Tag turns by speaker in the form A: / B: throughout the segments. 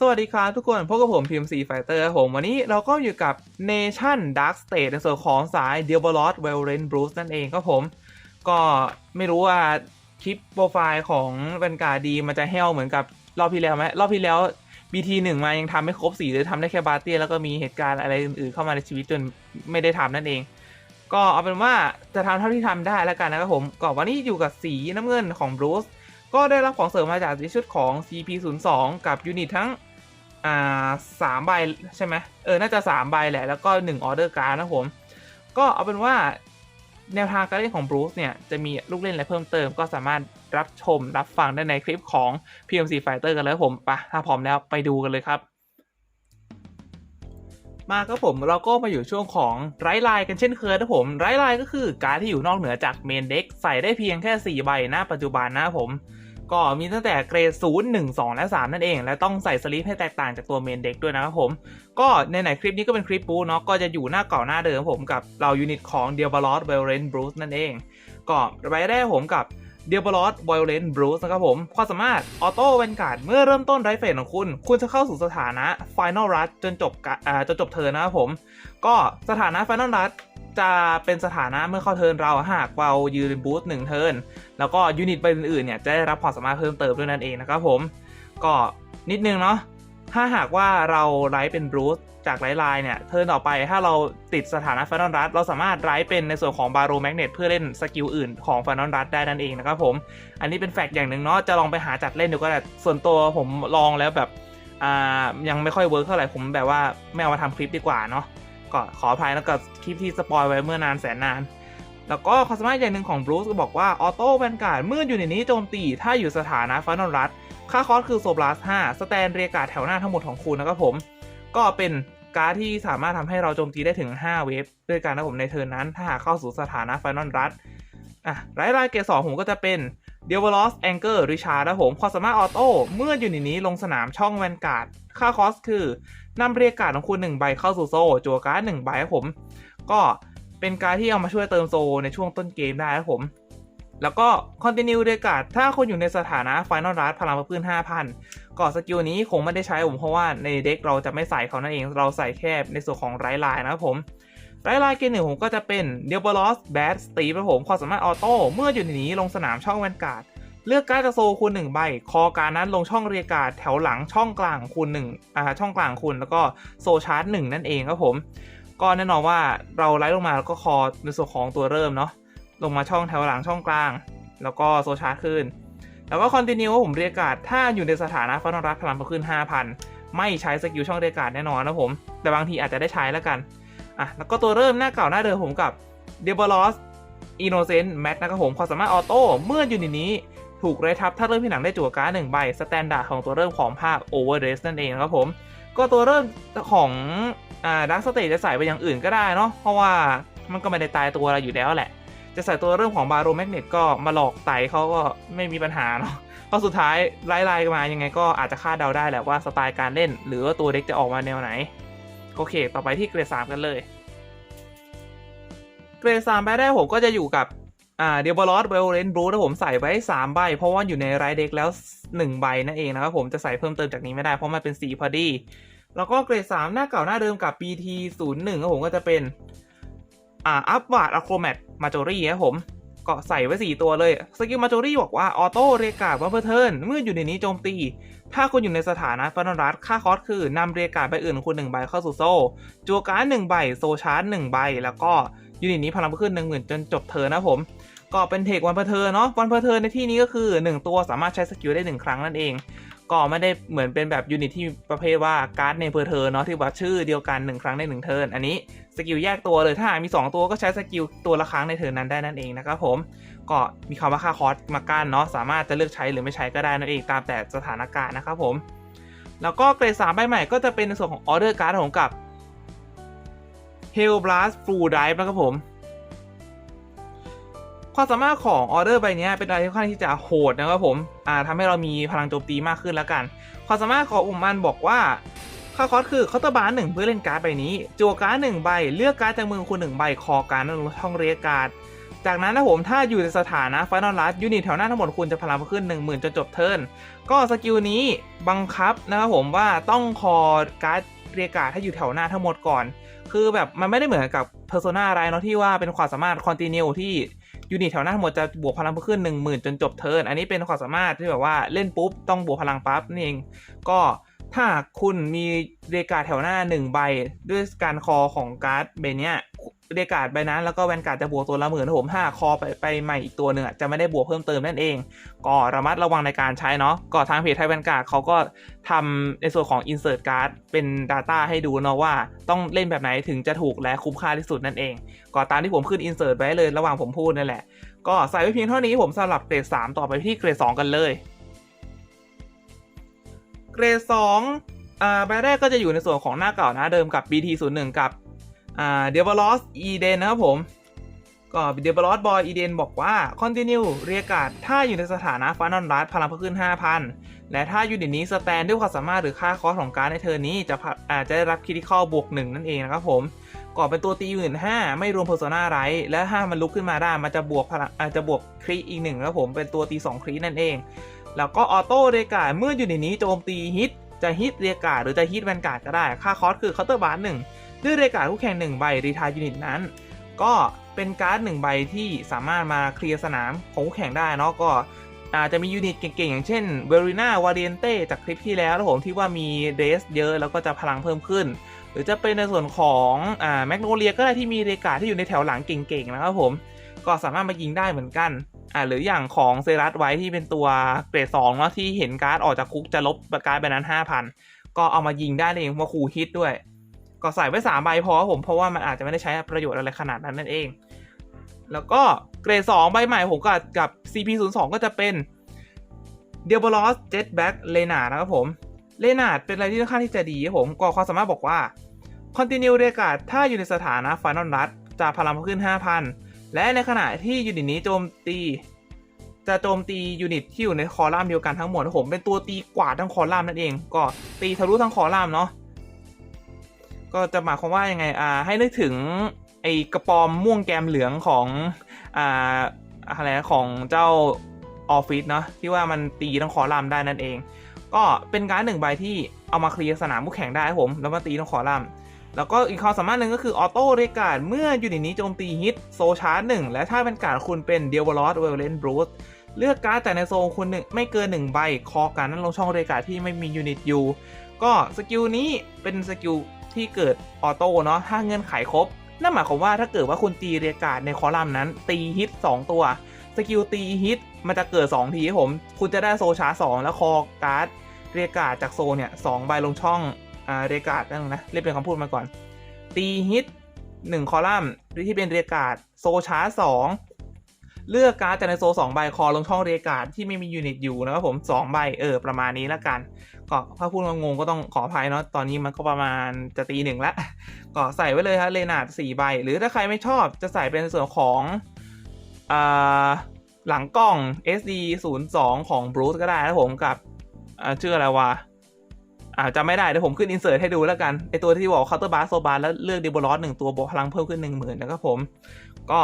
A: สวัสดีครับทุกคนพบกับผม PMC Fighter ครับผม วันนี้เราก็อยู่กับ Nation Dark State ในส่วนของสาย d i a b l o s v a l e n Bruce นั่นเองครับผม ก็ไม่รู้ว่าคลิปโปรไฟล์ของบรรกาดีมันจะแห้วเหมือนกับรอบที่แล้วไหมรอบที่แล้ว BT 1 มายังทำไม่ครบสี่หรือทำได้แค่บาเตียแล้วก็มีเหตุการณ์อะไรอื่นๆเข้ามาในชีวิตจนไม่ได้ทำนั่นเอง ก็เอาเป็นว่าจะทำเท่าที่ทำได้แล้วกันนะครับผมก็วันนี้อยู่กับสีน้ำเงินของบรูซก็ได้รับของเสริมมาจากชุดของ CP02 กับยูนิตทั้ง อ่าสามใบใช่ไหมเออ น่าจะสามใบแหละ แล้วก็หนึ่งออเดอร์การ์ดนะผม ก็เอาเป็นว่าแนวทางการเล่นของบรูซเนี่ย จะมีลูกเล่นอะไรเพิ่มเติม ก็สามารถรับชมรับฟังได้ในคลิปของ PMC Fighter กันเลยผมปะถ้าพร้อมแล้วไปดูกันเลยครับมาครับผมเราก็มาอยู่ช่วงของไรไลน์กันเช่นเคยนะผมไรไลน์ก็คือการที่อยู่นอกเหนือจากเมนเด็กใส่ได้เพียงแค่ 4 ใบนะปัจจุบันนะผม ก็มีตั้งแต่เกรด0 1 2 และ 3 นั่นเอง และต้องใส่สลิปให้แตกต่างจากตัวเมนเด็กด้วยนะครับผม ก็ในไหนคลิปนี้ก็เป็นคลิปปูเนาะก็จะอยู่หน้าเก่าหน้าเดิมผมกับเรายูนิตของ d i a b o l o s v i o l e n t Bruce นั่นเอง ก็ใบแรกผมกับ d i a b o l o s v i o l e n t Bruce นะครับผม ความสามารถออโต้เวนการ์ดเมื่อเริ่มต้นไรเฟสของคุณ คุณจะเข้าสู่สถานะ Final Rush จนจบอ่าจนจบเทิร์นนะครับผม ก็สถานะ Final Rush จะเป็นสถานะเมื่อเข้าเทิร์นเราหากเรายืนบูสต์หนึ่งเทิร์นแล้วก็ยูนิตใบอื่นๆเนี่ยจะได้รับความสามารถเพิ่มเติมด้วยนั่นเองนะครับผม ก็นิดนึงเนาะถ้าหากว่าเราไลฟ์เป็นบรูซจากไลฟ์ไลน์เนี่ยเทิร์นต่อไปถ้าเราติดสถานะฟ i น a l รัสเราสามารถไลฟ์เป็นในส่วนของบาโรแมกเนตเพื่อเล่นสกิลอื่นของฟ i น a l รัสได้นั่นเองนะครับผม อันนี้เป็นแฟกต์อย่างหนึ่งเนาะจะลองไปหาจัดเล่นดูก็ได้ส่วนตัวผมลองแล้วแบบยังไม่ค่อยเวิร์กเท่าไหร่ผมแบบว่าไม่เอามาทำคลิปดีกว่าเนาะ ก็ขออภัยแล้วกับคลิปที่สปอยไว้เมื่อนานแสนนาน แล้วก็ความสามารถอย่างหนึ่งของบรูซก็บอกว่าออโต้แวนการ์ดเมื่ออยู่ในนี้โจมตี ถ้าอยู่สถานะฟ i น a l รัสค่าคอสคือโซบลัส5สแตนเรียการ์ดแถวหน้าทั้งหมดของคุณนะครับผม ก็เป็นการ์ดที่สามารถทำให้เราโจมตีได้ถึง 5 เวฟด้วยกันนะผมในเทิร์นนั้น ถ้าหากเข้าสู่สถานะฟ i น a l รัสอะรายรายเกรดสองผมก็จะเป็น d e v o l o s Anchor Richard นะผมความสามารถออโต้เมื่ออยู่ในนี้ลงสนามช่องแวนการ์ดค่าคอสคือนำเรียกการ์ดของคุณ 1 ใบเข้าสู่โซ่จัวการ์ด1ใบครับผม ก็เป็นการที่เอามาช่วยเติมโซในช่วงต้นเกมได้ครับผม แล้วก็ Continue ด้วยการ์ดถ้าคุณอยู่ในสถานะ Final Rush พลังพื้น 5,000 ก็สกิลนี้คงไม่ได้ใช้ผมเพราะว่าในเด็กเราจะไม่ใส่เขานั่นเองเราใส่แค่ในส่วนของไรไลน์นะครับผม ไรไลน์เกมหนึ่งผมก็จะเป็น d e b o l o s Bad Steve ครับผมความสามารถออโต้เมื่ออยู่ในนี้ลงสนามช่องแวนการ์ดเลือกการ์ดจากโซคุณหนึ่งใบ คอการนั้นลงช่องเรียการ์ดแถวหลังช่องกลางคุณหนึ่งอ่าช่องกลางคุณแล้วก็โซชาร์จหนึ่งนั่นเองครับผม ก็แน่นอนว่าเราไล่ลงมาแล้วก็คอในส่วนของตัวเริ่มเนาะลงมาช่องแถวหลังช่องกลาง แล้วก็โซชาร์จขึ้น แล้วก็คอนติเนียผมเรียการ์ดถ้าอยู่ในสถานะฟันรักพลังเพิ่มขึ้น 5,000 ไม่ใช้สกิลช่องเรียการ์ดแน่นอนนะผม แต่บางทีอาจจะได้ใช้แล้วกัน อะแล้วก็ตัวเริ่มหน้าเก่าหน้าเดิมผมกับเดบ l ล s Innocent m a t นะครับผมความสามารถออโต้เมื่ออยู่ในนี้ถูกไรทับถ้าเริ่มที่หนังได้จั่วการ์ดหนึ่งใบสแตนดาร์ดของตัวเริ่มของภาค Overdress นั่นเองครับผม ก็ตัวเริ่มของอ่าดักสเตจจะใส่ไปอย่างอื่นก็ได้เนาะเพราะว่ามันก็ไม่ได้ตายตัวอะไรอยู่แล้วแหละ จะใส่ตัวเรื่องของบาโรแมกเนตก็มาหลอกไตเขาก็ไม่มีปัญหาเนาะเพราะสุดท้ายไล่ๆมายังไงก็อาจจะคาดเดาได้แหละว่าสไตล์การเล่น หรือว่าตัวเด็กจะออกมาแนวไหน โอเค ต่อไปที่เกรดสามกันเลย เกรดสามไปได้ผมก็จะอยู่กับอ่าเดียบอลอสเวลเลนบรูนะผมใส่ไว้ 3 ใบ เพราะว่าอยู่ในไรเด็กแล้ว 1 ใบนั่นเองนะครับผมจะใส่เพิ่มเติมจากนี้ไม่ได้เพราะมันเป็นสีพอดี แล้วก็เกรด 3 หน้าเก่าหน้าเดิมกับ BT 0 1 ครับผมก็จะเป็นอ่าอัพวาร์ดอะโครแมตมาจอรี่ครับผม ก็ใส่ไว้ 4 ตัวเลยสกิลมาจอรี่บอกว่าออโต้เรียการ์ดวันเพอร์เทิร์นเมื่ออยู่ในนี้โจมตี ถ้าคุณอยู่ในสถานะฟันรัสค่าคอสคือนำเรียการ์ดใบอื่นคุณ1ใบเข้าสู่โซ่จัวการ์ด1ใบโซชาร์จ1ใบ แล้วก็ยูนิตนี้พลังเพิ่มขึ้น1 0,000จนจบเทิร์นะผมก็เป็นเทควันเพอร์เทิร์เนาะวันเพอร์เทิร์ในที่นี้ก็คือ 1 ตัวสามารถใช้สกิลได้ 1 ครั้งนั่นเอง ก็ไม่ได้เหมือนเป็นแบบยูนิตที่ประเภทว่าการ์ดในเพอร์เทิร์เนาะที่ว่าชื่อเดียวกัน 1 ครั้งได้1เทิร์นอันนี้ สกิลแยกตัวเลยถ้าหากมี 2 ตัวก็ใช้สกิลตัวละครั้งในเทิร์นนั้นได้นั่นเองนะครับผมก็มีคำว่าค่าคอสมากั้นเนาะสามารถจะเลือกใช้หรือไม่ใช้ก็ได้นั่นเองตามแต่สถานการณ์นะครับผมแล้วก็เกรด3ใบใหม่ก็จะเป็นในส่วนของออเดอร์การ์ดของกับ Hell Blast Full Dive นะครับผมความสามารถของออเดอร์ใบนี้เป็นอะไรที่ค่อนข้างที่จะโหดนะครับผมอ่าทำให้เรามีพลังโจมตีมากขึ้นแล้วกัน ความสามารถของอุมมันบอกว่า ค่าคอสคือเคาน์เตอร์บาร์หนึ่งเพื่อเล่นการ์ดใบนี้จั่วการ์ดหนึ่งใบ เลือกการ์ดจากมือคุณหนึ่งใบคอการ์ดลงช่องเรียกการ์ดจากนั้นนะผมถ้าอยู่ในสถานะฟ i น a l ลัสยูนิตแถวหน้าทั้งหมดคุณจะพลังขึ้น 10,000จนจบเทิร์นก็สกิลนี้บังคับนะครับผมว่าต้องคอการ์ดเรียกการ์ดให้อยู่แถวหน้าทั้งหมดก่อน คือแบบมันไม่ได้เหมือนกับ Persona อะไรเนาะที่ว่าเป็นความสามารถคอนติเนียลที่ยูนิตแถวหน้าทั้งหมดจะบวกพลังเพิ่มขึ้น 10,000 จนจบเทิร์นอันนี้เป็นความสามารถที่แบบว่าเล่นปุ๊บต้องบวกพลังปั๊บนี่เองก็ ถ้าคุณมีเรกาแถวหน้า 1 ใบ ด้วยการคอของการ์ดใบเนี้ยเรกาใบนั้นแล้วก็แวนการ์ดจะบวกตัวละหมื่นนะผมถ้าคอไปไปใหม่อีกตัวหนึ่งจะไม่ได้บวกเพิ่มเติมนั่นเอง ก็ระมัดระวังในการใช้เนาะก็ทางเพจไทยแวนการ์ดเขาก็ทำในส่วนของ insert card เป็น data ให้ดูเนาะว่าต้องเล่นแบบไหนถึงจะถูกและคุ้มค่าที่สุดนั่นเอง ก็ตามที่ผมขึ้น insert ไว้เลยระหว่างผมพูดนั่นแหละ ก็ใส่ไว้เพียงเท่านี้ผมสลับเกรด3 ต่อไปที่เกรด2 กันเลย เกรด2อ่าใบแรกก็จะอยู่ในส่วนของหน้าเก่าน้าเดิมกับ BT01 กับอ่า d e v a l o s Eden นนะครับผม ก็ d e v a l o s Boy Eden บอกว่า Continue เรียกาดถ้าอยู่ในสถานะฟ i น a l รัสพลังเพิ่มขึ้น 5,000 และถ้ายูนิตนี้สแตนด้วยความสามารถหรือค่าคอสของการในเทอร์นี้จะอาจจะได้รับคิ t ิคอลบวกหนึ่งนั่นเองนะครับผมก่อเป็นตัวตีหมื่นห้าไม่รวมเพอร์โซนาไรและถ้ามันลุกขึ้นมาได้มันจะบวกพลังอาจจะบวกครีอีกหนึ่งครับผมเป็นตัวตี2ครีนั่นเอง แล้วก็ออโต้เรียการ์ดเมื่ออยู่ในนี้โจมตีฮิตจะฮิตเรียการ์ดหรือจะฮิตแวนการ์ดก็ได้ ค่าคอสคือเคาน์เตอร์บาร์หนึ่งด้วยเรียการ์ดคู่แข่งหนึ่งใบรีทายยูนิตนั้น ก็เป็นการ์ดหนึ่งใบที่สามารถมาเคลียร์สนามของคู่แข่งได้เนาะก็อาจจะมียูนิตเก่งๆ อย่างเช่นเวริน่าวาเดียนเต้จากคลิปที่แล้วนะผมที่ว่ามีเดสเยอะแล้วก็จะพลังเพิ่มขึ้น หรือจะเป็นในส่วนของอ่าแมกโนเลียก็ได้ที่มีเรกาที่อยู่ในแถวหลังเก่งๆ นะครับผม ก็สามารถมายิงได้เหมือนกัน อ่าหรืออย่างของเซรัสไว้ที่เป็นตัวเกรดสองเนาะที่เห็นการ์ดออกจากคุกจะลบการ์ดใบนั้น5,000ก็เอามายิงได้เองมาขู่ฮิตด้วย ก็ใส่ไว้3ใบพอครับผมเพราะว่ามันอาจจะไม่ได้ใช้ประโยชน์อะไรขนาดนั้นนั่นเอง แล้วก็เกรด2ใบใหม่ผมกับกับ CP02 ก็จะเป็น d e b o l o s Jetback เลนานะครับผมเลนาเป็นอะไรที่ค่อนข้างที่จะดีครับผมก็ความสามารถบอกว่า Continue เรียกาศถ้าอยู่ในสถานะ Final Run จะพลังเพิ่มขึ้น 5,000 และในขณะที่ยูนิตนี้โจมตี จะโจมตียูนิตที่อยู่ในคอลัมน์เดียวกันทั้งหมดผมเป็นตัวตีกวาดทั้งคอลัมน์นั่นเอง ก็ตีทะลุทั้งคอลัมน์เนาะก็จะหมายความว่ายังไงอ่าให้นึกถึงไอ้กระปอมม่วงแกมเหลืองของอ่าอะไรของเจ้าออฟฟิศเนาะที่ว่ามันตีทั้งคอลัมน์ได้นั่นเอง ก็เป็นการหนึ่งใบที่เอามาเคลียร์สนามคู่แข่งได้ผม แล้วมาตีทั้งคอลัมน์ แล้วก็อีกความสามารถหนึ่งก็คือออโต้เรกาดเมื่อยูนิตนี้โจมตีฮิตโซชาร์หนึ่งและถ้าเป็นการคุณเป็นเดียวบลอสเวลเลนบรูซเลือกการ์ดจากในโซนคุณหนึ่งไม่เกิน 1 ใบ คอการดนั้นลงช่องเรกาดที่ไม่มียูนิตอยู่ ก็สกิลนี้เป็นสกิลที่เกิดออโต้เนาะถ้าเงื่อนไขครบ นั่นหมายความว่าถ้าเกิดว่าคุณตีเรียกาดในคอลัมน์นั้น ตีฮิต 2 ตัว สกิลตีฮิตมันจะเกิด 2 ทีผม คุณจะได้โซชาร์สแล้วคอการ์ดเรียกาดจากโซเนี่ยสองใบลงช่อง อ่าเรียกาดนั่นนะเรียบเรียงคำพูดมาก่อน ตีฮิตหนึ่งคอลัมน์ที่เป็นเรียกาดโซชาร์สองเลือกการ์ดจากในโซสองใบคอลงช่องเรียกาดที่ไม่มียูนิตอยู่นะครับผมสองใบเออประมาณนี้แล้วกัน ก็ถ้าพูดงงก็ต้องขออภัยเนาะตอนนี้มันก็ประมาณจะตีหนึ่งละก็ใส่ไว้เลยฮะเลนาดสี่ใบ หรือถ้าใครไม่ชอบจะใส่เป็นส่วนของอ่าหลังกล้อง SD 0 2ของ Bruce ก็ได้นะผมกับชื่ออะไรวะ อ่าจำไม่ได้เดี๋ยวผมขึ้นอินเสิร์ตให้ดูแล้วกันไอตัวที่บอกคาน์เตอร์บาร์โซบาร์แล้วเลือกดิบลอสหนึ่งตัวบวกพลังเพิ่มขึ้นหนึ่งหมื่นนะครับผม ก็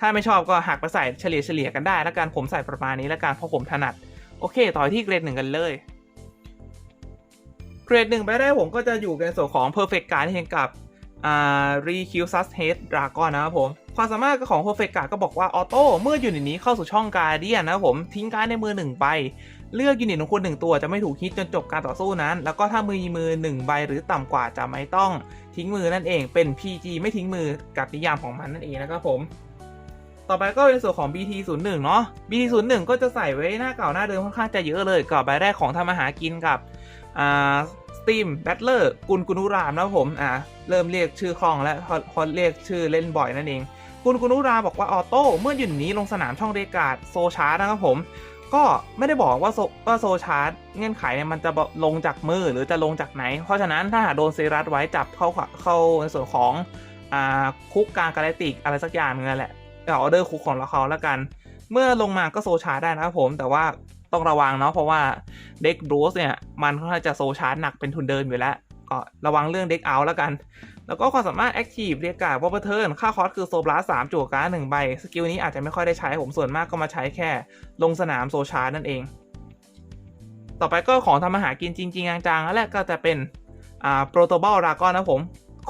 A: ถ้าไม่ชอบก็หักไปใส่เฉลี่ยเฉลี่ยกันได้แล้วกันผมใส่ประมาณนี้แล้วกันเพราะผมถนัด โอเค ต่อที่เกรดหนึ่งกันเลยเกรดหนึ่งไปได้ผมก็จะอยู่ในส่วนของ Perfect Card ที่เห็นกับอ่า r e q s u s Head Dragon นะครับผมความสามารถของ Perfect Card ก็บอกว่าออโต้เมื่ออยู่ในนี้เข้าสู่ช่องการเดียนนะครับผมทิ้งการในมือหนึ่งใบ เลือกยูนิตของคุณหนึ่งตัวจะไม่ถูกฮิตจนจบการต่อสู้นั้น แล้วก็ถ้ามือมือหนึ่งใบหรือต่ำกว่าจะไม่ต้องทิ้งมือนั่นเอง เป็น PG ไม่ทิ้งมือกับนิยามของมันนั่นเองนะครับผม ต่อไปก็เป็นส่วนของ BT01 เนาะ BT01 ก็จะใส่ไว้หน้าเก่าหน้าเดิมค่อนข้างจะเยอะเลยกับใบแรกของทำอาหากินกับอ่า Steam Battle กุนกุนุรามนะครับผมอ่าเริ่มเรียกชื่อคล่องแล้วพอเรียกชื่อเล่นบ่อยนั่นเองกุนกุนุราบอกว่าออโต้เมื่ออยู่นี้ลงสนามช่องเรกาดโซชาร์นะครับผม ก็ไม่ได้บอกว่าโซว่าโซชาร์จเงื่อนไขเนี่ยมันจะลงจากมือหรือจะลงจากไหน เพราะฉะนั้นถ้าหากโดนเซรัสไว้จับเข้าเข้าในส่วนของอ่าคุกกางกาแลติกอะไรสักอย่างนึงนั่นแหละออเดอร์คุกของเราเขาแล้วกัน เมื่อลงมาก็โซชาร์จได้นะครับผมแต่ว่าต้องระวังเนาะเพราะว่าเด็กบรูสเนี่ยมันค่อนข้างจะโซชาร์จหนักเป็นทุนเดิมอยู่แล้ว ก็ระวังเรื่องเด็กเอาแล้วกัน แล้วก็ความสามารถ Active เรียกการ์ดวอลเทิร์นค่าคอสคือโซบลาสามจั่วการ์ดหนึ่งใบ สกิลนี้อาจจะไม่ค่อยได้ใช้ผมส่วนมากก็มาใช้แค่ ลงสนามโซชาร์นั่นเอง ต่อไปก็ของทำอาหารกินจริงๆจังๆแล้วแหละก็จะเป็นอ่าโปรโตบอลรากอนนะผม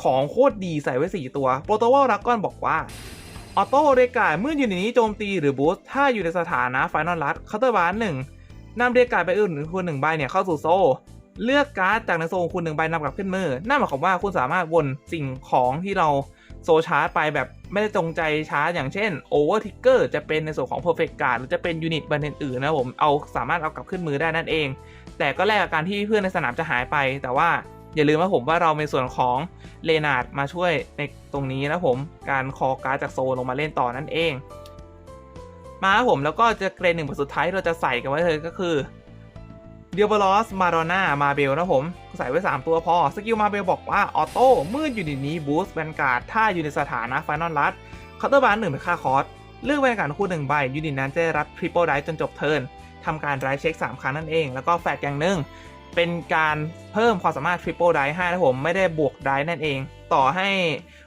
A: ของโคตรดีใส่ไว้ 4 ตัวโปรโตบอลรากอนบอกว่า ออโต้เรกาเมื่ออยู่ในนี้โจมตีหรือบูสต์ถ้าอยู่ในสถานะไฟนอลลัดเคาน์เตอร์บาร์หนึ่งนำเรกาไปอื่นหรือคุณหนึ่งใบเนี่ยเข้าสู่โซ่ เลือกการ์ดจากในโซนคุณหนึ่งใบนำกลับขึ้นมือ นั่นหมายความว่าคุณสามารถวนสิ่งของที่เราโซชาร์จไปแบบไม่ได้จงใจชาร์จอย่างเช่นโอเวอร์ทิกเกอร์จะเป็นในส่วนของ Perfect Guard หรือจะเป็นยูนิตบันอื่นๆนะผมเอาสามารถเอากลับขึ้นมือได้นั่นเอง แต่ก็แลกกับการที่เพื่อนในสนามจะหายไป แต่ว่าอย่าลืมว่าผมว่าเราในส่วนของเลนาร์ดมาช่วยในตรงนี้นะผมการคอการ์ดจากโซลงมาเล่นต่อนั่นเอง มาผมแล้วก็จะเกรนหนึ่งบทสุดท้ายเราจะใส่กันไว้เลยก็คือ เดียบลอส มาโดนามาเบลนะผม ใส่ไว้ 3 ตัวพอ สกิลมาเบลบอกว่า ออโต้เมื่ออยู่ในนี้บูสต์แวนการ์ดถ้าอยู่ในสถานะไฟนอลลัดเคาน์เตอร์บาร์หนึ่งเป็นค่าคอร์สเลือกแวนการ์ดคู่หนึ่งใบยูนิตนั้นจะได้รับทริปเปิลไดจนจบเทิร์นทำการไรเช็ค 3 ครั้งนั่นเอง แล้วก็แฟกอย่างหนึ่งเป็นการเพิ่มความสามารถ Triple Die ให้นะผมไม่ได้บวก Die นั่นเอง ต่อให้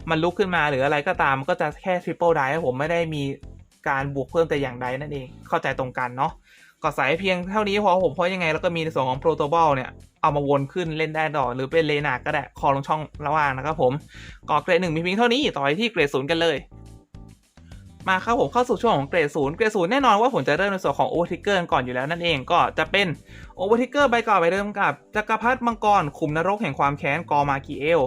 A: มันลุกขึ้นมาหรืออะไรก็ตามก็จะแค่ Triple Die นะผมไม่ได้มีการบวกเพิ่มแต่อย่างใดนั่นเองเข้าใจตรงกันเนาะ ก็ใส่เพียงเท่านี้พอผมเพราะยังไงแล้วก็มีในส่วนของ Protoball เนี่ย เอามาวนขึ้นเล่นได้ต่อ หรือเป็นเลนาก็ได้คอลงช่องระหว่างนะครับผมก็เกรดหนึ่งมีเพียงเท่านี้ต่อไปที่เกรดศูนย์กันเลยมาครับผมเข้าสู่ช่วงของเกรดศูนย์เกรดศูนย์แน่นอนว่าผมจะเริ่มในส่วนของโอเวอร์ทิกเกอร์ก่อนอยู่แล้วนั่นเองก็จะเป็นโอเวอร์ทิกเกอร์ใบก่าใบเดิมกับจักรพรรดิมังกรขุมนรกแห่งความแค้นกอมากีเอล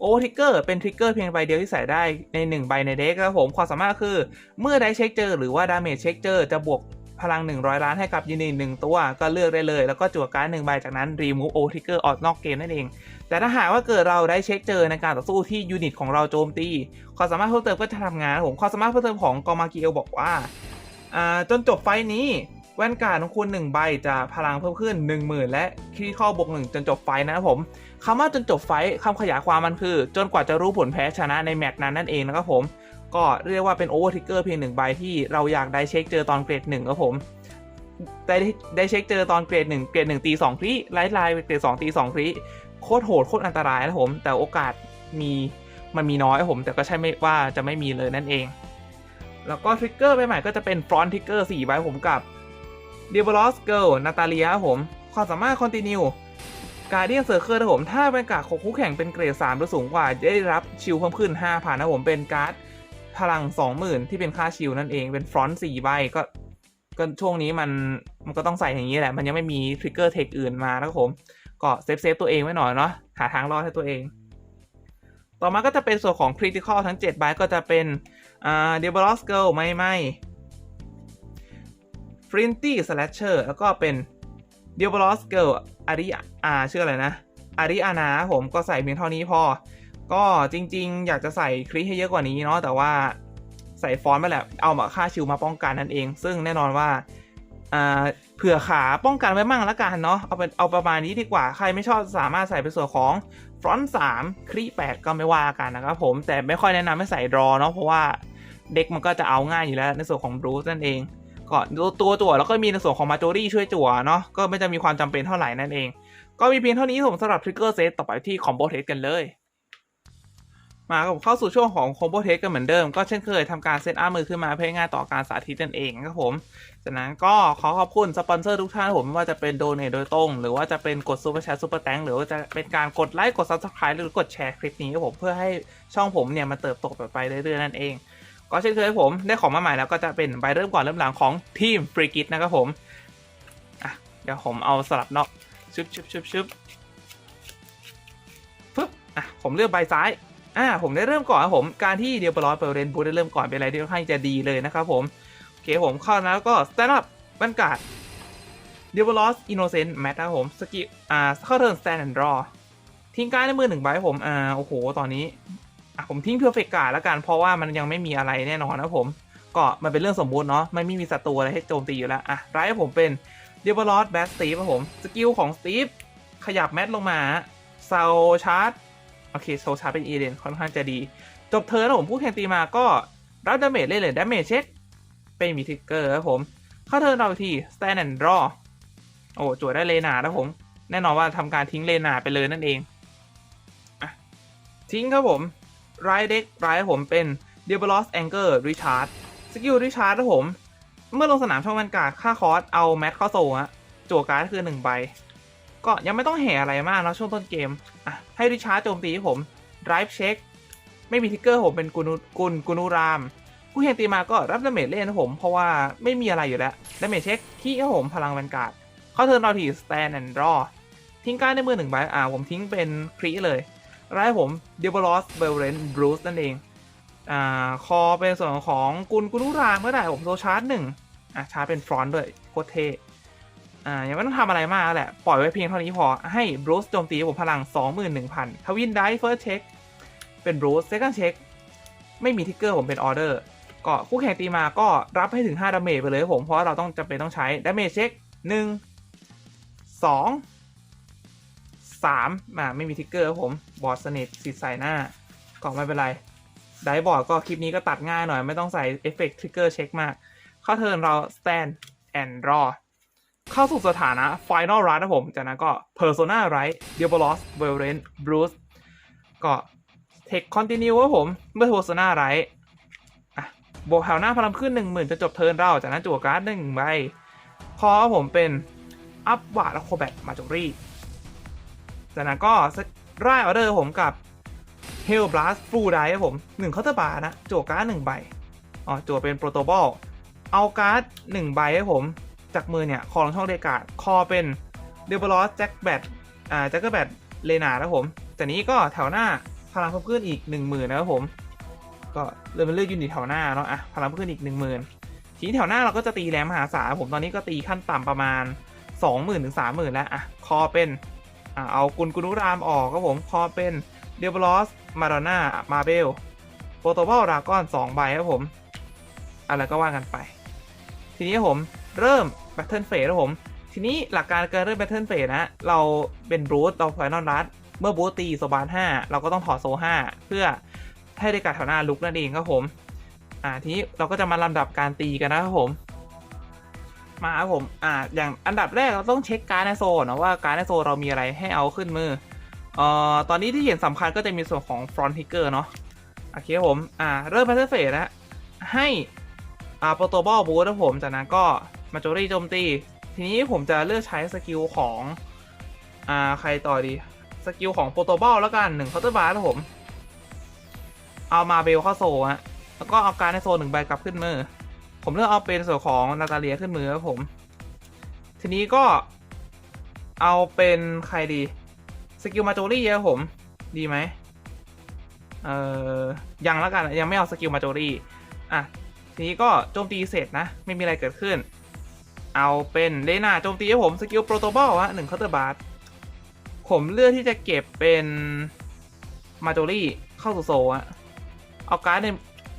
A: โอเวอร์ทิกเกอร์เป็นทริกเกอร์เพียงใบเดียวที่ใส่ได้ใน 1 ใบในเด็กครับผมความสามารถคือ เมื่อได้เช็คเจอ หรือว่าดาเมจเช็คเจอจะบวก พลัง 100 ล้านให้กับยูนิตหนึ่งตัว ก็เลือกได้เลย แล้วก็จั่วการ์ดหนึ่งใบจากนั้นรีมูฟโอทิกเกอร์ออกนอกเกมนั่นเอง แต่ถ้าหากว่าเกิดเราได้เช็คเจอในการต่อสู้ที่ยูนิตของเราโจมตีความสามารถเพิ่มเติมก็จะทำงานผมความสามารถเพิ่มเติมของกอมากีเอลบอกว่าจนจบไฟนี้แว่นการของคุณ1ใบจะพลังเพิ่มขึ้น 10,000 และคริติคอลบวก1จนจบไฟนะครับผม คำว่าจนจบไฟล์คำขยายความมันคือ จนกว่าจะรู้ผลแพ้ชนะในแมตช์นั้นนั่นเองนะครับผม ก็เรียกว่าเป็นโอเวอร์ทิกเกอร์เพียงหนึ่งใบที่เราอยากได้เช็คเจอตอนเกรดหนึ่งครับผมได้ได้เช็คเจอตอนเกรดหนึ่งเกรดหนึ่งตีสองคริไลท์ไลน์เกรดสองตีสองคริโคตรโหดโคตรอันตรายนะผม แต่โอกาสมีมันมีน้อยครับผม แต่ก็ใช่ไม่ว่าจะไม่มีเลยนั่นเอง แล้วก็ทริกเกอร์ใบใหม่ก็จะเป็นฟรอนทริกเกอร์สี่ใบผมกับเดียบลอสเกิลนาตาเลียผมความสามารถคอนติเนีย การเดียนเซอร์เคิลนะผมถ้าเป็นการของคู่แข่งเป็นเกรด3หรือสูงกว่า จะได้รับชิลเพิ่มขึ้น 5,000นะผมเป็นการ์ดพลัง 20,000 ที่เป็นค่าชิลนั่นเองเป็นฟรอนต์4ใบก็ก็ช่วงนี้มันมันก็ต้องใส่อย่างนี้แหละ มันยังไม่มีทริกเกอร์เทคอื่นมานะผม ก็เซฟเซฟตัวเองไว้หน่อยเนาะหาทางรอดให้ตัวเอง ต่อมาก็จะเป็นส่วนของคริติคอลทั้ง 7 ใบก็จะเป็นอ่าเดบลอสเกิลไม่ไม่ฟรินตี้สแลชเชอร์แล้วก็เป็น เดียบลอสเกิลอาริอาชื่ออะไรนะอาริอานาผมก็ใส่เพียงเท่านี้พอ ก็จริงๆ อยากจะใส่คลิให้เยอะกว่านี้เนาะแต่ว่าใส่ฟอนต์ไปแหละเอามาค่าชิวมาป้องกันนั่นเอง ซึ่งแน่นอนว่าเผื่อขาป้องกันไว้มั่งละกันเนาะเอาเป็นเอาประมาณนี้ดีกว่าใครไม่ชอบสามารถใส่เป็นส่วนของฟรอนต์สามคลิแปดก็ไม่ว่ากันนะครับผมแต่ไม่ค่อยแนะนำให้ใส่รอเนาะเพราะว่าเด็กมันก็จะเอาง่ายอยู่แล้วในส่วนของบรูซนั่นเอง ก็ตัวจั่วแล้วก็มีในส่วนของมาโจรี่ช่วยจั่วเนาะก็ไม่จะมีความจำเป็นเท่าไหร่นั่นเอง ก็มีเพียงเท่านี้ผมสำหรับทริกเกอร์เซตต่อไปที่คอมโบเทสกันเลย มากับเข้าสู่ช่วงของคอมโบเทสกันเหมือนเดิม ก็เช่นเคยทำการเซตอัพมือขึ้นมาเพื่อง่ายต่อการสาธิตนั่นเองครับผมจากนั้นก็ขอขอบคุณสปอนเซอร์ทุกท่านผมไม่ว่าจะเป็นโดเนทโดยตรง หรือว่าจะเป็นกดซูเปอร์แชร์ซูเปอร์แตงหรือว่าจะเป็นการกดไลค์กด Subscribe หรือกดแชร์คลิปนี้ครับผมเพื่อให้ช่องผมเนี่ยมันเติบโตไปเรื่อยๆนั่นเอง ก็เช่นเคยผมได้ของมาใหม่แล้วก็จะเป็นใบเริ่มก่อนเริ่มหลังของทีมฟรีกิตนะครับผมอะเดี๋ยวผมเอาสลับนอกชึบชึบชึบชึบปึ๊บอะผมเลือกใบซ้ายอ่าผมได้เริ่มก่อนครับผมการที่เดียวบอลเปอร์เรนบูได้เริ่มก่อนเป็นอะไรที่ค่อนข้างจะดีเลยนะครับผมโอเคผมเข้าแล้วก็สแตนด์อัพบันการ์ดเดียวบอลอินโนเซนต์แมทนะครับผมสกิลอ่าเข้าเทิร์นสแตนด์แอนด์รอทิ้งการ์ดในมือหนึ่งใบครับผม อ่า โอ้โห ตอนนี้ อะผมทิ้งเพอร์เฟกการ์ดแล้วกัน เพราะว่ามันยังไม่มีอะไรแน่นอนนะผม ก็มันเป็นเรื่องสมมุติเนาะมันไม่มีศัตรูอะไรให้โจมตีอยู่แล้วอะไรผมเป็นเด v ลอ s แบสตีฟครับผม สกิลของสตีฟขยับแมทลงมาเซาชาร์จโอเคโซชาร์จเป็นเอเดนค่อนข้างจะดี จบเทิร์นผมผู้แข่งตีมาก็รับดาเมจเล่นเลยดาเมจเช็คเป็นมีทิกเกอร์ครับผมเข้าเทิร์นเราทีสแตนแอนด์รอโอ้จวดได้เลนานะผม แน่นอนว่าทำการทิ้งเลนาไปเลยนั่นเองทิ้งครับผม ไรเด็กไรผมเป็น d e b l o s Anger Recharge สกิล Recharge ครับผม เมื่อลงสนามช่องมันการดค่าคอสเอาแมทเข้าโซฮะจั่วการ์ดคือหนึ่งใบ ก็ยังไม่ต้องแห่อะไรมากนะช่วงต้นเกมอะให้ริชาร์ดโจมตีผม drive check ไม่มีทิกเกอร์ผมเป็นกุนุกุนกุนูรามผู้เฮงตีมาก็รับดาเมจเล่นนะผมเพราะว่าไม่มีอะไรอยู่แล้วดาเมจเช็คที่ครับผมพลังแวนการ์ดเข้าเทิร์นเราที stand and draw ทิ้งการ์ดในมือหนึ่งใบอ่าผมทิ้งเป็นครีเลย ไล่ผม d e b l o s b e l r e n Bruce นั่นเองอ่าคอเป็นส่วนของกุนกุนุรามก็ได้ผมโซชาร์จหนึ่งอะชาร์จเป็นฟรอนต์ด้วยโคตรเท่อ่ายังไม่ต้องทำอะไรมากแล้วแหละ ปล่อยไว้เพียงเท่านี้พอให้บรูซโจมตีผมพลัง 21,000ทวินได้เฟิร์สเช็คเป็นบรูซเซคันด์เช็คไม่มีทิกเกอร์ผมเป็นออเดอร์ก็คู่แข่งตีมาก็รับให้ถึง 5 ดาเมจไปเลยผมเพราะเราต้องจำเป็นต้องใช้ ดาเมจเช็ค 1 2 3อ่าไม่มีทิกเกอร์ผม บอร์ดสนิทสิใส่หน้าก็ไม่เป็นไรไดบอร์ดก็คลิปนี้ก็ตัดง่ายหน่อย ไม่ต้องใส่เอฟเฟกต์ทริกเกอร์เช็คมาก เข้าเทิร์นเรา stand and draw เข้าสู่สถานะ final run นะผม จากนั้นก็ persona right diabolos violent bruce ก็ take continue ครับผมเมื่อ persona right อะบวกแถวหน้าพลังขึ้น10,000จะจบเทิร์นเรา จากนั้นจั่วการ์ดหนึ่งใบคอผมเป็น up วาดและ combat majority จากนั้นก็ ร่ายออเดอร์ผมกับเฮลบลัสฟูไดครับผมหนึ่งเคาน์เตอร์บาร์นะจั่วการ์ดหนึ่งใบอ๋อจั่วเป็นโปรโตบอลเอาการ์ดหนึ่งใบให้ผมจากมือเนี่ยคอลงช่องเดกาดคอเป็นเดบลอสแจ็คแบทอ่าแจ็คเกอร์แบทเลนาครับผม แต่นี้ก็แถวหน้าพลังเพิ่มขึ้นอีก 1 0,000นะครับผม ก็เริ่มเป็นเลือกยูนิตแถวหน้าเนาะอะพลังเพิ่มขึ้นอีก 1 0,000 ทีนี้แถวหน้าเราก็จะตีแรงมหาศาลผมตอนนี้ก็ตีขั้นต่ำประมาณ 20,000ถึง30,000 แล้วอะคอเป็น อ่าเอากุนกุนุรามออกครับผมคอเป็นเดียบลอสมาดอนน่ามาเบลโปรโตบอลดากอนสองใบครับผมอะไรก็ว่ากันไป ทีนี้ผมเริ่มแบทเทิลเฟสครับผมทีนี้หลักการการเริ่มแบทเทิลเฟสนะเราเป็นบรูทเราไฟนอลรัดเมื่อบรูทตีโซบาน5เราก็ต้องถอดโซ5เพื่อให้ได้การแถวหน้าลุกนั่นเองครับผมอ่าทีนี้เราก็จะมาลำดับการตีกันนะครับผม มาครับผมอ่าอย่างอันดับแรกเราต้องเช็คการ์ดในโซนนะว่าการ์ดในโซเรามีอะไรให้เอาขึ้นมือเอ่อตอนนี้ที่เห็นสำคัญก็จะมีส่วนของ front trigger เนาะโอเคครับผมอ่าเริ่ม battle phase นะให้อ่าโปรโตบอลบูทนะผมจากนั้นก็มาจอรี่โจมตี ทีนี้ผมจะเลือกใช้สกิลของอ่าใครต่อดีสกิลของโปรโตบอลแล้วกันหนึ่งเคาน์เตอร์บาร์นะผม เอามาเบลเข้าโซฮะแล้วก็เอาการในโซนหนึ่งใบกลับขึ้นมือ ผมเลือกเอาเป็นส่วนของนาตาเลียขึ้นมือครับผม ทีนี้ก็เอาเป็นใครดี สกิลมาโจรี่ครับผม ดีไหมเอ่อยังแล้วกันยังไม่เอาสกิลมาโจรี่อะทีนี้ก็โจมตีเสร็จนะ ไม่มีอะไรเกิดขึ้น เอาเป็นเลนาโจมตีให้ผมสกิลโปรโตบอลฮะหนึ่งเคาน์เตอร์บาร์ผมเลือกที่จะเก็บเป็นมาโจรี่เข้าสู่โซอะเอาการ์ดใน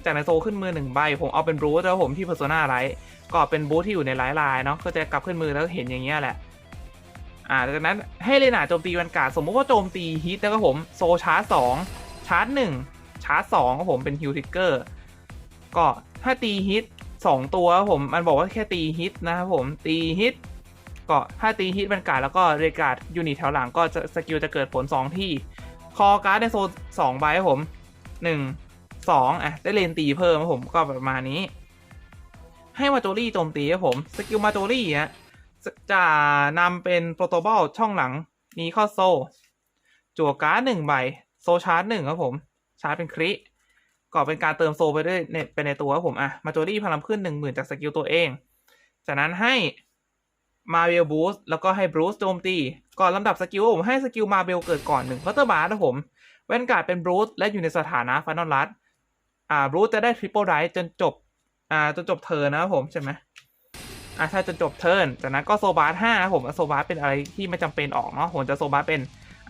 A: จากในโซขึ้นมือหนึ่งใบ ผมเอาเป็นบรูทแล้วผมที่เพอร์โซนาไรก็เป็นบูทที่อยู่ในไลน์ไลน์เนาะก็จะกลับขึ้นมือแล้วเห็นอย่างเงี้ยแหละอ่าจากนั้นให้เลนาโจมตีวันกาดสมมติว่าโจมตีฮิตนะครับผมโซชาร์จสองชาร์จหนึ่งชาร์จสองครับผมเป็นฮิวทิกเกอร์ก็ถ้าตีฮิตสองตัวครับผมมันบอกว่าแค่ตีฮิตนะครับผมตีฮิตก็ถ้าตีฮิตวันการ์ดแล้วก็เรกาดยูนิตแถวหลังก็จะสกิลจะเกิดผล 2 ที่ คอการ์ดในโซนสองใบครับผมหนึ่ง สองอะได้เลนตีเพิ่มครับผมก็ประมาณนี้ ให้มาโจรี่โจมตีครับผมสกิลมาโจรี่ฮะจะนำเป็นโปรโตบอลช่องหลังนี้เข้าโซ จั่วการ์ดหนึ่งใบ โซชาร์จหนึ่งครับผม ชาร์จเป็นคริก็เป็นการเติมโซไปด้วยเน็ตไปในตัวครับผมอะมาโจรี่พลังขึ้นหนึ่งหมื่นจากสกิลตัวเอง จากนั้นให้มาเบลบูสแล้วก็ให้บรูซโจมตี ก่อนลำดับสกิลผมให้สกิลมาเบลเกิดก่อนหนึ่งพัตเตอร์บาร์นะผม แวนการ์ดเป็นบรูซและอยู่ในสถานะฟานอลลัด อ่าบรูซจะได้ทริปเปิลไรจนจบ อ่าจนจบเธอร์นนะครับผมใช่ไหมอะถ้าจนจบเทิร์นจากนั้นก็โซบาร์ห้าผมโซบาร์เป็นอะไรที่ไม่จำเป็นออกเนาะผมจะโซบาร์เป็น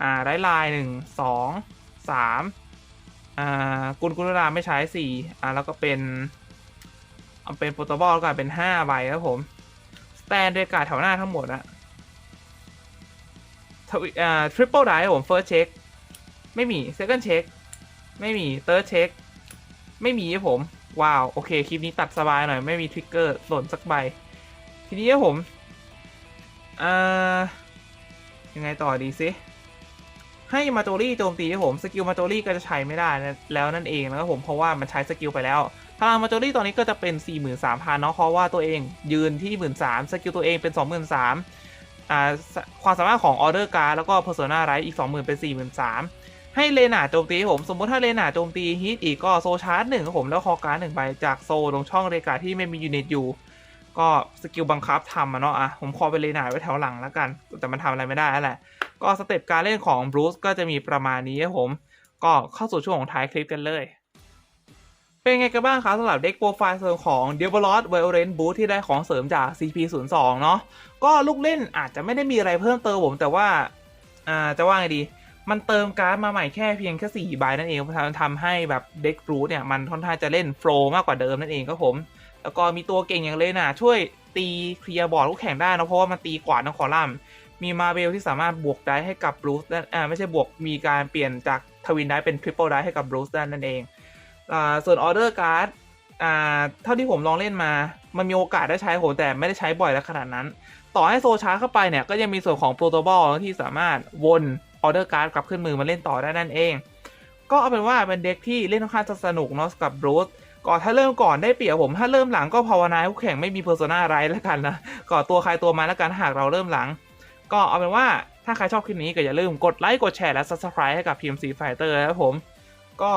A: อ่าไร้ลายหนึ่งสองสามอ่ากุลกุลราไม่ใช้สี่อ่าแล้วก็เป็นเอาเป็นโปรโตบอลก่อนเป็นห้าใบครับผมสแตนด้วยการแถวหน้าทั้งหมดอะทวิอ่าทริปเปิลไดผมเฟิร์สเช็คไม่มีเซคันด์เช็คไม่มีเติร์ดเช็ค ไม่มีครับผม ว้าว โอเค คลิปนี้ตัดสบายหน่อย ไม่มีทริกเกอร์หล่นสักใบ ทีนี้ผมอ่ายังไงต่อดีซิให้มาโจรี่โจมตีครับผมสกิลมาโจรี่ก็จะใช้ไม่ได้แล้วนั่นเองนะครับผมเพราะว่ามันใช้สกิลไปแล้วพลังมาโจรี่ตอนนี้ก็จะเป็น 43,000เนาะเพราะว่าตัวเองยืนที่ 13,000สกิลตัวเองเป็น 23,000อ่าความสามารถของออเดอร์การ์แล้วก็เพอร์โซนาไรอีก 20,000 เป็น 43,000 ให้เลนาโจมตีผมสมมติถ้าเลนาโจมตีฮิตอีกก็โซชาร์จหนึ่งผมแล้วคอการ์ดหนึ่งใบจากโซลงช่องเรกาที่ไม่มียูนิตอยู่ ก็สกิลบังคับทำอะเนาะอะผมคอไปเลนาไว้แถวหลังแล้วกัน แต่มันทำอะไรไม่ได้แล้วแหละ ก็สเต็ปการเล่นของบรูซก็จะมีประมาณนี้ครับผม ก็เข้าสู่ช่วงของท้ายคลิปกันเลยเป็นไงกันบ้างครับสำหรับเด็กโปรไฟล์เสริมของ d e v o l o t Violent Boot ที่ได้ของเสริมจาก CP02 เนาะก็ลูกเล่นอาจจะไม่ได้มีอะไรเพิ่มเติมผมแต่ว่าอ่าจะว่าไงดี มันเติมการ์ดมาใหม่แค่เพียงแค่4ใบนั่นเองทำให้แบบเด็กรูทเนี่ยมันค่อนข้างจะเล่นโฟล์มากกว่าเดิมนั่นเองครับผม แล้วก็มีตัวเก่งอย่างเลน่ะช่วยตีเคลียร์บอร์ดคู่แข่งได้นะเพราะว่ามันตีกวาดทั้งคอลัมน์มีมาเบลที่สามารถบวกได้ให้กับบรูซได้อ่าไม่ใช่บวกมีการเปลี่ยนจากทวินได้เป็นทริปเปิลได้ให้กับบรูซได้นั่นเองอ่าส่วนออเดอร์การ์ดอ่าเท่าที่ผมลองเล่นมา มันมีโอกาสได้ใช้โหแต่ไม่ได้ใช้บ่อยแล้วขนาดนั้น ต่อให้โซชาร์เข้าไปเนี่ยก็ยังมีส่วนของโปรโตบอลที่สามารถวน ออเดอร์การ์ดกลับขึ้นมือมาเล่นต่อได้นั่นเอง ก็เอาเป็นว่าเป็นเด็กที่เล่นค่อนข้างจะสนุกเนาะกับบรูซก่อนถ้าเริ่มก่อนได้เปรียบผม ถ้าเริ่มหลังก็ภาวนาให้คู่แข่งไม่มีเพอร์โซนาไรแล้วกันนะก่อตัวใครตัวมาแล้วกันหากเราเริ่มหลัง ก็เอาเป็นว่าถ้าใครชอบคลิปนี้ก็อย่าลืมกดไลค์กดแชร์และ subscribe ให้กับ PMC Fighter นะครับผม ก็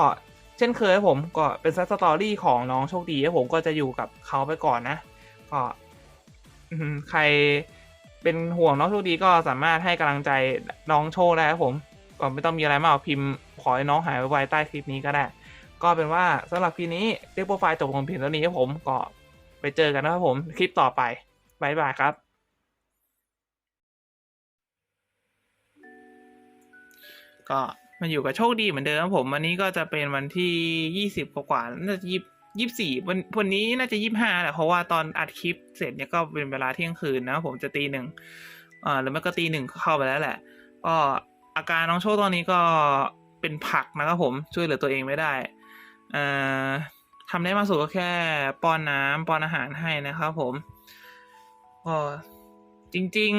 A: เช่นเคยครับผมก็เป็นซัสตอรี่ของน้องโชคดีครับผมก็จะอยู่กับเขาไปก่อนนะก็อืมใคร เป็นห่วงน้องโชคดีก็สามารถให้กำลังใจน้องโชคได้ครับผมก็ไม่ต้องมีอะไรมากพิมพ์ขอให้น้องหายไวๆใต้คลิปนี้ก็ได้ ก็เป็นว่าสำหรับคลิปนี้เรียกโปรไฟล์จบของเพียงเท่านี้ครับผมก็ไปเจอกันนะครับผมคลิปต่อไปบายบายครับก็มาอยู่กับโชคดีเหมือนเดิมครับผม วันนี้ก็จะเป็นวันที่ยี่สิบกว่าน่าจะยี่ ยี่สี่วันวันนี้น่าจะยี่ห้าแหละเพราะว่าตอนอัดคลิปเสร็จเนี่ยก็เป็นเวลาเที่ยงคืนนะผมจะตีหนึ่งอ่าหรือไม่ก็ตีหนึ่งเข้าไปแล้วแหละ ก็อาการน้องโชคตอนนี้ก็เป็นผักนะครับผมช่วยเหลือตัวเองไม่ได้อ่ทำได้มากสุดก็แค่ป้อนน้ำป้อนอาหารให้นะครับผมก็จริง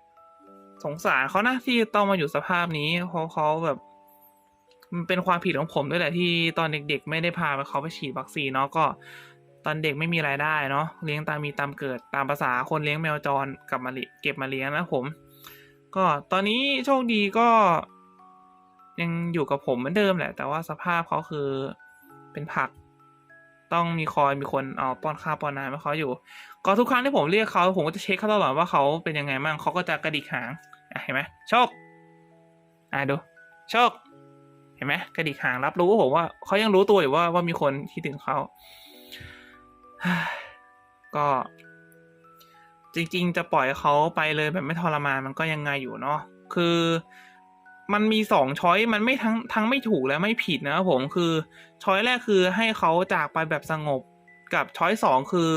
A: ๆ สงสารเขานะที่ต้องมาอยู่สภาพนี้เพราะเขาแบบ มันเป็นความผิดของผมด้วยแหละที่ตอนเด็กๆ ไม่ได้พาไปเขาไปฉีดวัคซีนเนาะก็ตอนเด็กไม่มีรายได้เนาะเลี้ยงตามมีตามเกิดตามภาษาคนเลี้ยงแมวจรกลับมาเก็บมาเลี้ยงนะผม ก็ตอนนี้โชคดีก็ ยังอยู่กับผมเหมือนเดิมแหละ แต่ว่าสภาพเขาคือเป็นผัก ต้องมีคอยมีคนเอาป้อนข้าวป้อนน้ำให้เขาอยู่ ก็ทุกครั้งที่ผมเรียกเขาผมก็จะเช็คเขาตลอดว่าเขาเป็นยังไงบ้างเขาก็จะกระดิกหางเห็นไหมโชคอะดูโชค เห็นไหมกระดิกหางรับรู้ผมว่าเขายังรู้ตัวอยู่ว่าว่ามีคนคิดถึงเขาก็ จริง ๆ จะปล่อยเขาไปเลยแบบไม่ทรมานมันก็ยังไงอยู่เนาะคือมันมีสองช้อยมันไม่ทั้งทั้งไม่ถูกและไม่ผิดนะครับผมคือช้อยแรกคือให้เขาจากไปแบบสงบกับช้อยสองคือ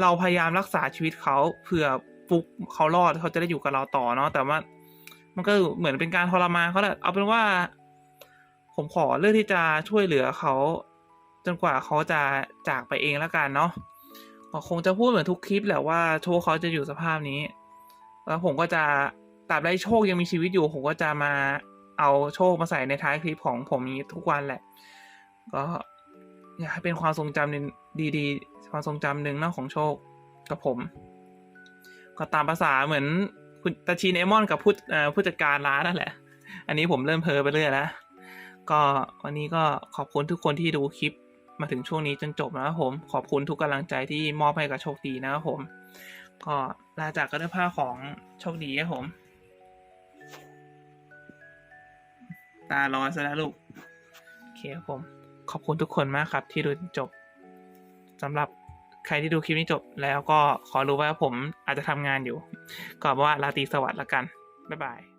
A: เราพยายามรักษาชีวิตเขาเผื่อฟุกเขารอดเขาจะได้อยู่กับเราต่อเนาะแต่ว่ามันก็เหมือนเป็นการทรมานเขาแหละเอาเป็นว่า ผมขอเลือกที่จะช่วยเหลือเขา จนกว่าเขาจะจากไปเองแล้วกันเนาะคงจะพูดเหมือนทุกคลิปแหละว่าโชคเขาจะอยู่สภาพนี้ แล้วผมก็จะตราบใดโชคยังมีชีวิตอยู่ ผมก็จะมาเอาโชคมาใส่ในท้ายคลิปของผมนี้ทุกวันแหละ ก็อยากให้เป็นความทรงจำดีๆ ความทรงจำหนึ่งเนาะของโชคกับผม ก็ตามภาษาเหมือนคุณตาชินเอมอนกับผู้ผู้จัดการร้านนั่นแหละ อันนี้ผมเริ่มเพ้อไปเรื่อยแล้ว ก็วันนี้ก็ขอบคุณทุกคนที่ดูคลิปมาถึงช่วงนี้จนจบนะครับผม ขอบคุณทุกกำลังใจที่มอบให้กับโชคดีนะครับผม ก็ลาจากกันด้วยผ้าของโชคดีครับผม ตาลอยซะแล้วลูกโอเคครับผม ขอบคุณทุกคนมากครับที่ดูจบสำหรับใครที่ดูคลิปนี้จบแล้วก็ขอรู้ว่าผมอาจจะทำงานอยู่ ก็บอกว่าลาตีสวัสดิ์ละกัน บ๊ายบาย